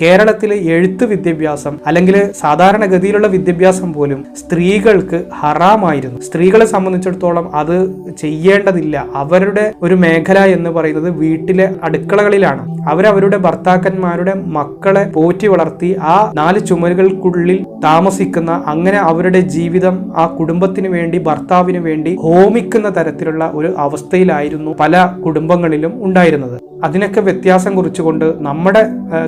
കേരളത്തിലെ എഴുത്ത് വിദ്യാഭ്യാസം അല്ലെങ്കിൽ സാധാരണഗതിയിലുള്ള വിദ്യാഭ്യാസം പോലും സ്ത്രീകൾക്ക് ഹറാമായിരുന്നു. സ്ത്രീകളെ സംബന്ധിച്ചിടത്തോളം അത് ചെയ്യേണ്ടതില്ല. അവരുടെ ഒരു മേഖല എന്ന് പറയുന്നത് വീട്ടിലെ അടുക്കളകളിലാണ്. അവരവരുടെ ഭർത്താക്കന്മാരുടെ മക്കളെ പോറ്റി വളർത്തി ആ നാല് ചുമരുകൾക്കുള്ളിൽ താമസിക്കുന്ന അങ്ങനെ അവരുടെ ജീവിതം ആ കുടുംബത്തിന് വേണ്ടി ഭർത്താവിന് വേണ്ടി ഹോമിക്കുന്ന തരത്തിലുള്ള ഒരു അവസ്ഥയിലായിരുന്നു പല കുടുംബങ്ങളിലും ഉണ്ടായിരുന്നത്. അതിനൊക്കെ വ്യത്യാസം കുറിച്ചുകൊണ്ട് നമ്മുടെ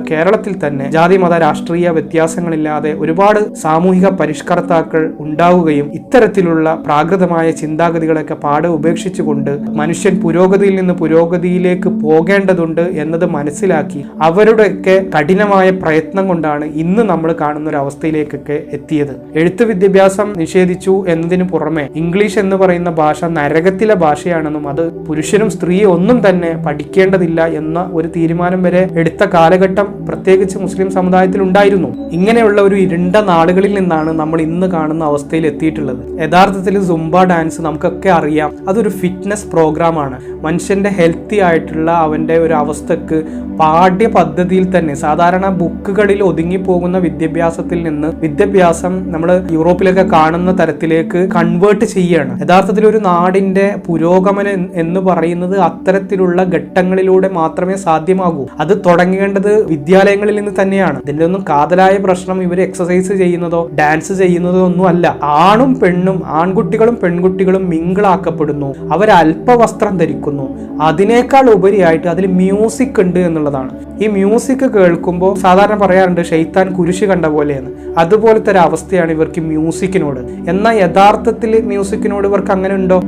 കേരളത്തിൽ തന്നെ ജാതി മത രാഷ്ട്രീയ വ്യത്യാസങ്ങളില്ലാതെ ഒരുപാട് സാമൂഹിക പരിഷ്കർത്താക്കൾ ഉണ്ടാവുകയും ഇത്തരത്തിലുള്ള പ്രാകൃതമായ ചിന്താഗതികളൊക്കെ പാടെ ഉപേക്ഷിച്ചുകൊണ്ട് മനുഷ്യൻ പുരോഗതിയിൽ നിന്ന് പുരോഗതിയിലേക്ക് പോകേണ്ടതുണ്ട് എന്നത് മനസ്സിലാക്കി അവരുടെയൊക്കെ കഠിനമായ പ്രയത്നം കൊണ്ടാണ് ഇന്ന് നമ്മൾ കാണുന്ന ഒരു അവസ്ഥയിലേക്കൊക്കെ എത്തിയത്. എഴുത്ത് വിദ്യാഭ്യാസം നിഷേധിച്ചു എന്നതിന് പുറമെ ഇംഗ്ലീഷ് എന്ന് പറയുന്ന ഭാഷ നരകത്തിലെ ഭാഷയാണെന്നും അത് പുരുഷനും സ്ത്രീയും ഒന്നും തന്നെ പഠിക്കേണ്ടതില്ല എന്ന ഒരു തീരുമാനം വരെ എടുത്ത കാലഘട്ടം പ്രത്യേകിച്ച് മുസ്ലിം സമുദായത്തിൽ ഉണ്ടായിരുന്നു. ഇങ്ങനെയുള്ള ഒരു ഇരുണ്ട നാടുകളിൽ നിന്നാണ് നമ്മൾ ഇന്ന് കാണുന്ന അവസ്ഥയിൽ എത്തിയിട്ടുള്ളത്. യഥാർത്ഥത്തിൽ സുംബ ഡാൻസ് നമുക്കൊക്കെ അറിയാം. അതൊരു ഫിറ്റ്നസ് പ്രോഗ്രാം ആണ്. മനുഷ്യന്റെ ഹെൽത്തി ആയിട്ടുള്ള അവന്റെ ഒരു അവസ്ഥക്ക് പാഠ്യ പദ്ധതിയിൽ തന്നെ സാധാരണ ബുക്കുകളിൽ ഒതുങ്ങിപ്പോകുന്ന വിദ്യാഭ്യാസത്തിൽ നിന്ന് വിദ്യാഭ്യാസം നമ്മൾ യൂറോപ്പിലൊക്കെ കാണുന്ന തരത്തിലേക്ക് കൺവേർട്ട് ചെയ്യുകയാണ് യഥാർത്ഥത്തിൽ ഒരു നാടിന്റെ പുരോഗമനം എന്ന് പറയുന്നത് അത്തരത്തിലുള്ള ഘട്ടങ്ങളിലൂടെ മാത്രമേ സാധ്യമാകൂ. അത് തുടങ്ങേണ്ടത് വിദ്യാലയങ്ങളിൽ നിന്ന് തന്നെയാണ്. ഇതിന്റെ ഒന്നും കാതലായ പ്രശ്നം ഇവർ എക്സസൈസ് ചെയ്യുന്നതോ ഡാൻസ് ചെയ്യുന്നതോ ഒന്നും അല്ല. ആണും പെണ്ണും ആൺകുട്ടികളും പെൺകുട്ടികളും മിങ്കിളാക്കപ്പെടുന്നു. അവർ അല്പവസ്ത്രം ധരിക്കുന്നു. അതിനേക്കാൾ ഉപരിയായിട്ട് അതിൽ മ്യൂസിക് ഉണ്ട് എന്നുള്ളതാണ്. ഈ മ്യൂസിക് കേൾക്കുമ്പോൾ സാധാരണ പറയാറുണ്ട് ഷെയ്ത്താൻ കുരിശ് കണ്ട പോലെയെന്ന്. അതുപോലത്തെ ഒരു അവസ്ഥയാണ് ഇവർക്ക് മ്യൂസിക്കിനോട് എന്നാൽ യഥാർത്ഥത്തിൽ മ്യൂസിക്കിനോട് ഇവർക്ക് അങ്ങനെ ഉണ്ടോ?